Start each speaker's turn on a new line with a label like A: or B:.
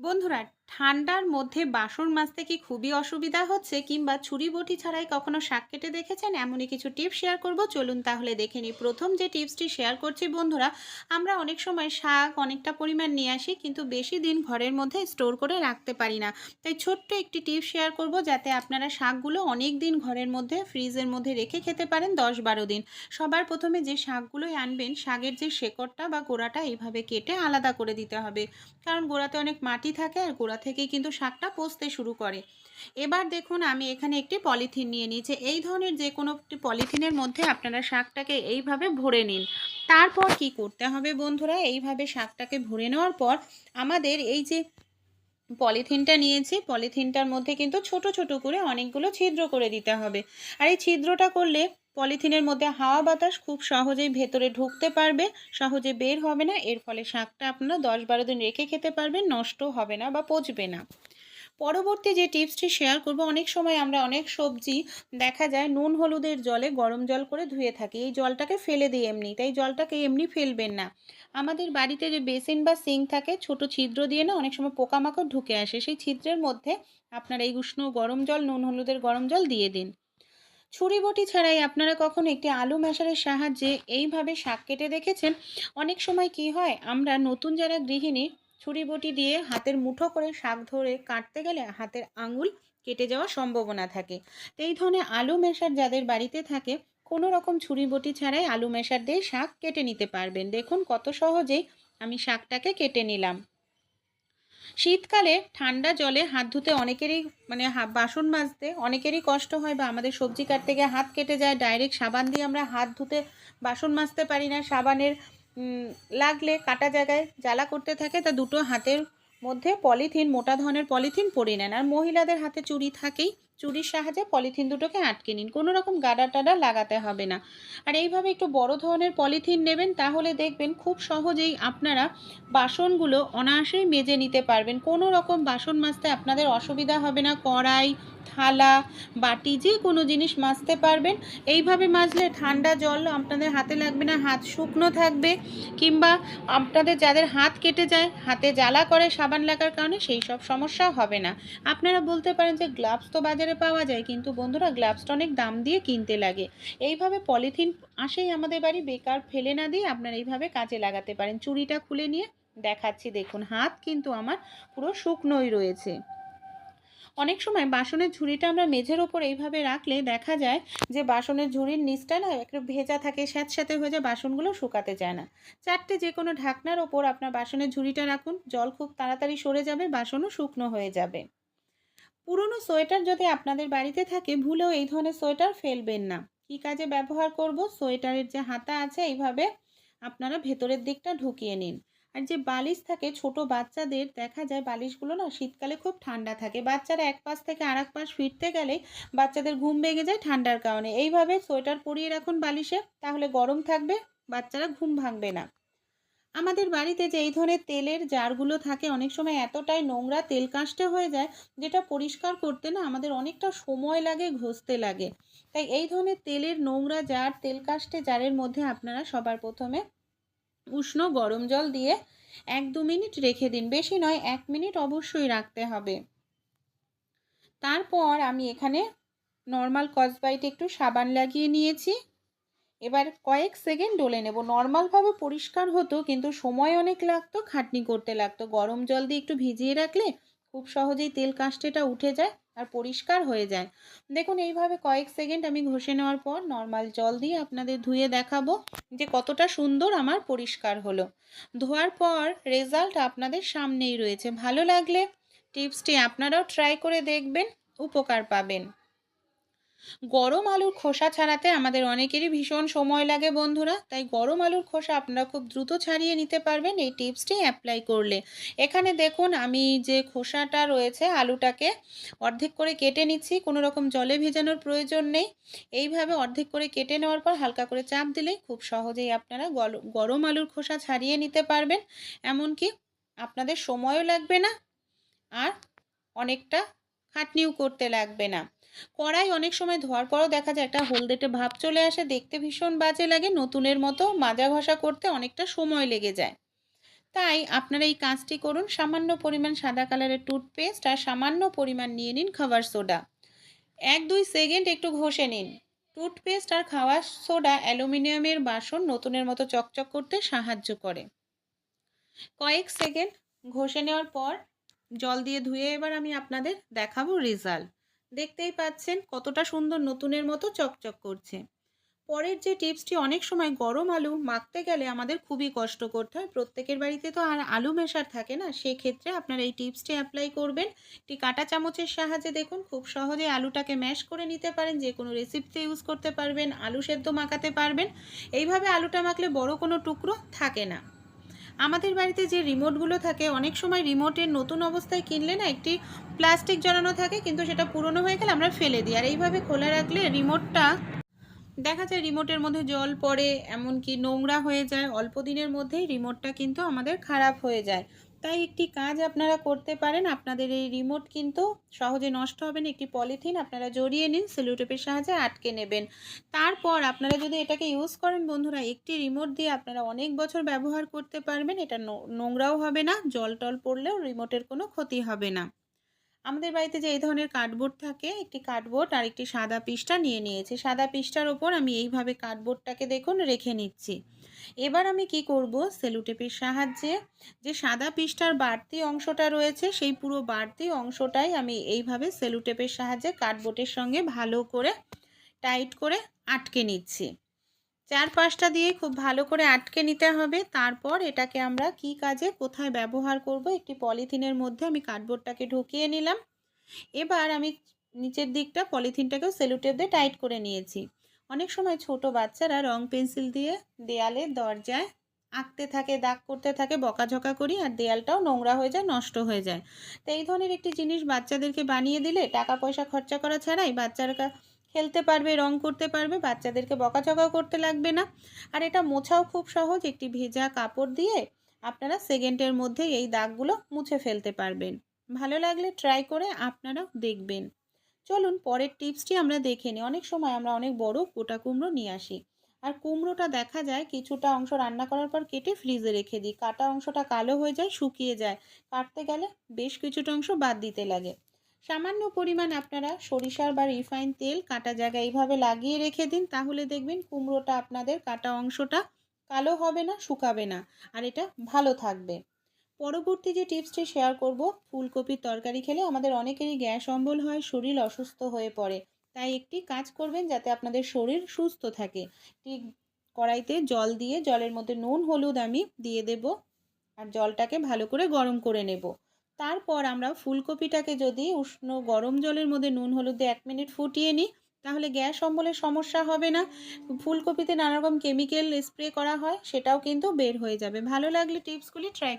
A: বন্ধুরা ঠান্ডার মধ্যে বাসন মাজতে কি খুবই অসুবিধা হচ্ছে কিংবা ছুরি বটি ছাড়াই কখনো শাক কেটে দেখেছেন? এমনই কিছু টিপস শেয়ার করব। চলুন তাহলে দেখে নিই। প্রথম যে টিপসটি শেয়ার করছি বন্ধুরা, আমরা অনেক সময় শাক অনেকটা পরিমাণ নিয়ে আসি কিন্তু বেশি দিন ঘরের মধ্যে স্টোর করে রাখতে পারি না। তাই ছোট্ট একটি টিপস শেয়ার করব যাতে আপনারা শাকগুলো অনেক দিন ঘরের মধ্যে, ফ্রিজের মধ্যে রেখে খেতে পারেন দশ বারো দিন। সবার প্রথমে যে শাকগুলোই আনবেন, শাকের যে শেকড়টা বা গোড়াটা এইভাবে কেটে আলাদা করে দিতে হবে। কারণ গোড়াতে অনেক মাটি থাকে আর গোড়া থেকেই কিন্তু শাকটা পচতে শুরু করে। এবার দেখুন আমি এখানে একটি পলিথিন নিয়ে নিয়েছি। এই ধরনের যে কোনো একটি পলিথিনের মধ্যে আপনারা শাকটাকে এইভাবে ভরে নিন। তারপর কি করতে হবে বন্ধুরা? এইভাবে শাকটাকে ভরে নেওয়ার পর আমাদের এই যে পলিথিনটা নিয়েছি, পলিথিনটার মধ্যে কিন্তু ছোট ছোট করে অনেকগুলো ছিদ্র করে দিতে হবে। আর এই ছিদ্রটা করলে পলিথিনের মধ্যে হাওয়া বাতাস খুব সহজেই ভেতরে ঢুকতে পারবে, সহজে বের হবে না, এর ফলে শাকটা আপনারা দশ বারো দিন রেখে খেতে পারবেন নষ্ট হবে না বা পচবে না। পরবর্তী যে টিপসটি শেয়ার করব, অনেক সময় আমরা অনেক সবজি দেখা যায় নুন হলুদের জলে গরম জল করে ধুয়ে থাকি, এই জলটাকে ফেলে দিই এমনি, তাই জলটাকে এমনি ফেলবেন না। আমাদের বাড়িতে যে বেসিন বা সিঙ্ক থাকে, ছোট ছিদ্র দিয়ে না অনেক সময় পোকামাকড় ঢুকে আসে, সেই ছিদ্রের মধ্যে আপনারা এই উষ্ণ গরম জল, নুন হলুদের গরম জল দিয়ে দিন। ছুরি বটি ছাড়াই আপনারা কখনো একটি আলু ম্যাশারের সাহায্যে এইভাবে শাক কেটে দেখেছেন? অনেক সময় কি হয়, আমরা নতুন যারা গৃহিণী, ছুরি বটি দিয়ে হাতের মুঠো করে শাক ধরে কাটতে গেলে হাতের আঙুল কেটে যাওয়ার সম্ভাবনা থাকে। এই ধরনের আলু মেশার যাদের বাড়িতে থাকে, কোনো রকম ছুরি বটি ছাড়াই আলু মেশার দিয়ে শাক কেটে নিতে পারবেন। দেখুন কত সহজেই আমি শাকটাকে কেটে নিলাম। শীতকালে ঠান্ডা জলে হাত ধুতে অনেকেরই মানে বাসন মাজতে অনেকেরই কষ্ট হয় বা আমাদের সবজি কাটতে গিয়ে হাত কেটে যায় ডাইরেক্ট সাবান দিয়ে আমরা হাত ধুতে বাসন মাজতে পারি না। সাবানের লাগলে কাটা জায়গায় জ্বালা করতে থাকে, তা দুটো হাতের মধ্যে পলিথিন, মোটা ধরনের পলিথিন পরে নেন। আর মহিলাদের হাতে চুরি থাকেই। চুরির সাহায্যে পলিথিন দুটোকে আটকে নিন। কোনো রকম গাডা টাডা লাগাতে হবে না। আর এইভাবে একটু বড় ধরনের পলিথিন নেবেন, তাহলে দেখবেন খুব সহজেই আপনারা বাসনগুলো অনায়াসেই মেজে নিতে পারবেন। কোনো রকম বাসন মাজতে আপনাদের অসুবিধা হবে না। কড়াই থালা, বাটি, যে কোনো জিনিস মাজতে পারবেন। এইভাবে মাজলে ঠান্ডা জল আপনাদের হাতে লাগবে না, হাত শুকনো থাকবে। কিংবা আপনাদের যাদের হাত কেটে যায়, হাতে জ্বালা করে সাবান লাগার কারণে সেই সব সমস্যা হবে না। আপনারা বলতে পারেন যে গ্লাভস তো বাজারে পাওয়া যায়, কিন্তু বন্ধুরা গ্লাভসটা অনেক দাম দিয়ে কিনতে লাগে। এইভাবে পলিথিন আসেই আমাদের বাড়ি, বেকার ফেলে না দিয়ে আপনারা এইভাবে কাজে লাগাতে পারেন। চুড়িটা খুলে নিয়ে দেখাচ্ছি, দেখুন হাত কিন্তু আমার পুরো শুকনোই রয়েছে। অনেক সময় বাসনের ঝুড়িটা আমরা মেঝের ওপর এইভাবে রাখলে দেখা যায় যে বাসনের ঝুড়ির নিচটা না একটু ভেজা থাকে, স্যাঁতস্যাঁতে হয়ে যায়, বাসনগুলো শুকাতে চায় না। চারটে যে কোনো ঢাকনার ওপর আপনার বাসনের ঝুড়িটা রাখুন, জল খুব তাড়াতাড়ি সরে যাবে, বাসনও শুকনো হয়ে যাবে। পুরনো সোয়েটার যদি আপনাদের বাড়িতে থাকে, ভুলেও এই ধরনের সোয়েটার ফেলবেন না। কী কাজে ব্যবহার করব? সোয়েটারের যে হাতা আছে, এইভাবে আপনারা ভেতরের দিকটা ঢুকিয়ে নিন। আর যে বালিশ থাকে ছোট বাচ্চাদের, দেখা যায় বালিশগুলো না শীতকালে খুব ঠান্ডা থাকে। বাচ্চারা এক পাশ থেকে আর এক পাশ ফিরতে গেলে বাচ্চাদের ঘুম ভেঙে যায় ঠান্ডার কারণে। এইভাবে সোয়েটার পরিয়ে রাখুন বালিশে, তাহলে গরম থাকবে, বাচ্চারা ঘুম ভাঙবে না। আমাদের বাড়িতে যে এই ধরনের তেলের জারগুলো থাকে, অনেক সময় এতটাই নোংরা তেল কাস্টে হয়ে যায়, যেটা পরিষ্কার করতে না আমাদের অনেকটা সময় লাগে, ঘষতে লাগে। তাই এই ধরনের তেলের নোংরা জার, তেল কাস্টে জারের মধ্যে আপনারা সবার প্রথমে উষ্ণ গরম জল দিয়ে এক দু মিনিট রেখে দিন। বেশি নয়, এক মিনিট অবশ্যই রাখতে হবে। তারপর আমি এখানে নর্মাল কসবাইটে একটু সাবান লাগিয়ে নিয়েছি। এবার কয়েক সেকেন্ড ডলে নেব। নর্মালভাবে পরিষ্কার হতো, কিন্তু সময় অনেক লাগতো, খাটনি করতে লাগতো। গরম জল দিয়ে একটু ভিজিয়ে রাখলে খুব সহজেই তেল কাঁচটেটা উঠে যায় আর পরিষ্কার হয়ে যায়। দেখুন, এইভাবে কয়েক সেকেন্ড আমি ঘষে নেওয়ার পর নর্মাল জল দিয়ে আপনাদের ধুয়ে দেখাবো যে কতটা সুন্দর আমার পরিষ্কার হলো। ধোয়ার পর রেজাল্ট আপনাদের সামনেই রয়েছে। ভালো লাগলে টিপসটি আপনারাও ট্রাই করে দেখবেন, উপকার পাবেন। গরম আলুর খোসা ছাড়াতে আমাদের অনেকেরই ভীষণ সময় লাগে বন্ধুরা। তাই গরম আলুর খোসা আপনারা খুব দ্রুত ছাড়িয়ে নিতে পারবেন এই টিপসটি অ্যাপ্লাই করলে। এখানে দেখুন আমি যে খোসাটা রয়েছে আলুটাকে অর্ধেক করে কেটে নিচ্ছি, কোনো রকম জলে ভেজানোর প্রয়োজন নেই। এইভাবে অর্ধেক করে কেটে নেওয়ার পর হালকা করে চাপ দিলেই খুব সহজেই আপনারা গরম আলুর খোসা ছাড়িয়ে নিতে পারবেন। এমনকি আপনাদের সময়ও লাগবে না আর অনেকটা খাটনিও করতে লাগবে না। কড়াই অনেক সময় ধোয়ার পরও দেখা যায় একটা হলদেটে ভাব চলে আসে, দেখতে ভীষণ বাজে লাগে, নতুনের মতো মাজা ঘষা করতে অনেকটা সময় লেগে যায়। তাই আপনারা এই কাজটি করুন, সামান্য পরিমাণ সাদা কালারের টুথপেস্ট আর সামান্য পরিমাণ নিয়ে নিন খাবার সোডা। এক দুই সেকেন্ড একটু ঘষে নিন। টুথপেস্ট আর খাওয়ার সোডা অ্যালুমিনিয়ামের বাসন নতুনের মতো চকচক করতে সাহায্য করে। কয়েক সেকেন্ড ঘষে নেওয়ার পর জল দিয়ে ধুয়ে এবার আমি আপনাদের দেখাবো রেজাল্ট। দেখতেই পাচ্ছেন কতটা সুন্দর নতুনের মতো চকচক করছে। পরের যে টিপসটি অনেক সময় গরম আলু মাখতে গেলে আমাদের খুবই কষ্ট করতে হয়। প্রত্যেকের বাড়িতে তো আর আলু মেশার থাকে না। সেক্ষেত্রে আপনারা এই টিপসটি অ্যাপ্লাই করবেন। একটি কাঁটা চামচের সাহায্যে দেখুন খুব সহজে আলুটাকে ম্যাশ করে নিতে পারেন। যে কোনো রেসিপিতে ইউজ করতে পারবেন, আলু সেদ্ধ মাখাতে পারবেন। এইভাবে আলুটা মাখলে বড় কোনো টুকরো থাকে না। আমাদের বাড়িতে যে রিমোটগুলো থাকে, অনেক সময় রিমোটের নতুন অবস্থায় কিনলে না একটি প্লাস্টিক জড়ানো থাকে, কিন্তু সেটা পুরনো হয়ে গেলে আমরা ফেলে দিই। আর এইভাবে খোলা রাখলে রিমোটটা দেখা যায় রিমোটের মধ্যে জল পড়ে, এমনকি নোংরা হয়ে যায়। অল্প দিনের মধ্যেই রিমোটটা কিন্তু আমাদের খারাপ হয়ে যায়। তাই একটি কাজ আপনারা করতে পারেন। আপনাদের এই রিমোট কিন্তু সহজে নষ্ট হবে না। একটি পলিথিন আপনারা জড়িয়ে নিন সেলুটেপের সাহায্যে আটকে নেবেন। তারপর আপনারা যদি এটাকে ইউজ করেন, বন্ধুরা, একটি রিমোট দিয়ে আপনারা অনেক বছর ব্যবহার করতে পারবেন। এটা নোংরাও হবে না, জল টল পড়লেও রিমোটের কোনো ক্ষতি হবে না। আমাদের বাড়িতে যে এই ধরনের কার্ডবোর্ড থাকে, একটি কার্ডবোর্ড আর একটি সাদা পিসটা নিয়ে নিয়েছি। সাদা পিসটার ওপর আমি এইভাবে কার্ডবোর্ডটাকে দেখুন, রেখে নিচ্ছি। এবার আমি কি করব? সেলুটেপের সাহায্যে যে সাদা পিসটার বাড়তি অংশটা রয়েছে, সেই পুরো বাড়তি অংশটাই আমি এইভাবে সেলুটেপের সাহায্যে কার্ডবোর্ডের সঙ্গে ভালো করে টাইট করে আটকে নিচ্ছি। চার পাঁচটা দিয়ে খুব ভালো করে আটকে নিতে হবে। তারপর এটাকে আমরা কি কাজে, কোথায় ব্যবহার করব? একটি পলিথিনের মধ্যে আমি কার্ডবোর্ডটাকে ঢুকিয়ে নিলাম। এবার আমি নিচের দিকটা পলিথিনটাকেও সেলুটেপ দিয়ে টাইট করে নিয়েছি। অনেক সময় ছোট বাচ্চারা রং পেন্সিল দিয়ে দেয়ালে দরজায় আঁকতে থাকে, দাগ করতে থাকে, বকাঝকা করি আর দেয়ালটাও নোংরা হয়ে যায়, নষ্ট হয়ে যায়। তো এই ধরনের একটি জিনিস বাচ্চাদেরকে বানিয়ে দিলে টাকা পয়সা খরচা করা ছাড়াই বাচ্চারা খেলতে পারবে, রং করতে পারবে, বাচ্চাদেরকে বকাঝকাও করতে লাগবে না। আর এটা মোছাও খুব সহজ, একটি ভেজা কাপড় দিয়ে আপনারা সেকেন্ডের মধ্যে এই দাগগুলো মুছে ফেলতে পারবেন। ভালো লাগলে ট্রাই করে আপনারাও দেখবেন। চলুন পরের টিপসটি আমরা দেখে নিই। অনেক সময় আমরা অনেক বড় গোটা কুমড়ো নিয়ে আসি। আর কুমড়োটা দেখা যায় কিছুটা অংশ রান্না করার পর কেটে ফ্রিজে রেখে দিই। কাটা অংশটা কালো হয়ে যায়, শুকিয়ে যায়। কাটতে গেলে বেশ কিছুটা অংশ বাদ দিতে লাগে। সামান্য পরিমাণ আপনারা সরিষার বা রিফাইন তেল কাটা জায়গায় এইভাবে লাগিয়ে রেখে দিন। তাহলে দেখবেন কুমড়োটা আপনাদের কাটা অংশটা কালো হবে না, শুকাবে না। আর এটা ভালো থাকবে। পরবর্তী যে টিপসটি শেয়ার করব, ফুলকপির তরকারি খেলে আমাদের অনেকেরই গ্যাস অম্বল হয়, শরীর অসুস্থ হয়ে পড়ে। তাই একটি কাজ করবেন যাতে আপনাদের শরীর সুস্থ থাকে। ঠিক কড়াইতে জল দিয়ে জলের মধ্যে নুন, হলুদ আমি দিয়ে দেব আর জলটাকে ভালো করে গরম করে নেব। তারপর আমরা ফুলকপিটাকে যদি উষ্ণ গরম জলের মধ্যে নুন, হলুদ দিয়ে এক মিনিট ফুটিয়ে নিই, তাহলে গ্যাস অম্বলের সমস্যা হবে না। ফুলকপিতে নানা রকম কেমিক্যাল স্প্রে করা হয়, সেটাও কিন্তু বের হয়ে যাবে। ভালো লাগলে টিপসগুলি ট্রাই